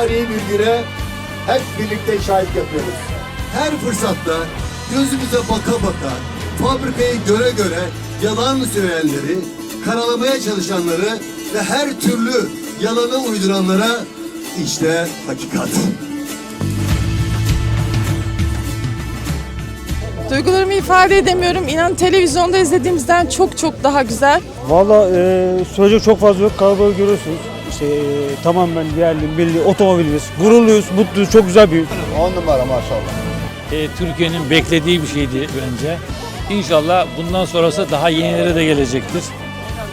tarihi bir güne hep birlikte şahit yapıyoruz. Her fırsatta gözümüze baka baka, fabrikayı göre göre yalan söyleyenleri, karalamaya çalışanları ve her türlü yalanı uyduranlara işte hakikat. Duygularımı ifade edemiyorum. İnan televizyonda izlediğimizden çok çok daha güzel. Valla e, söyleyecek çok fazla yok. Kalabalığı görüyorsunuz. İşte e, tamamen yerli, milli otomobilimiz. Gururluyuz, mutluyuz. Çok güzel bir On numara maşallah. e, Türkiye'nin beklediği bir şeydi bence. İnşallah bundan sonrası daha yenileri de gelecektir.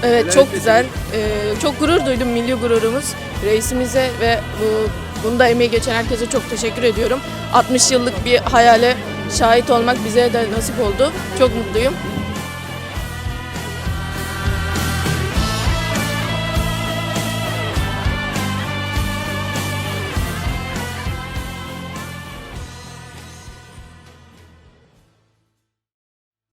Evet çok güzel. Ee, çok gurur duydum milli gururumuz. Reisimize ve bu bunda emeği geçen herkese çok teşekkür ediyorum. 60 yıllık bir hayale şahit olmak bize de nasip oldu. Çok mutluyum.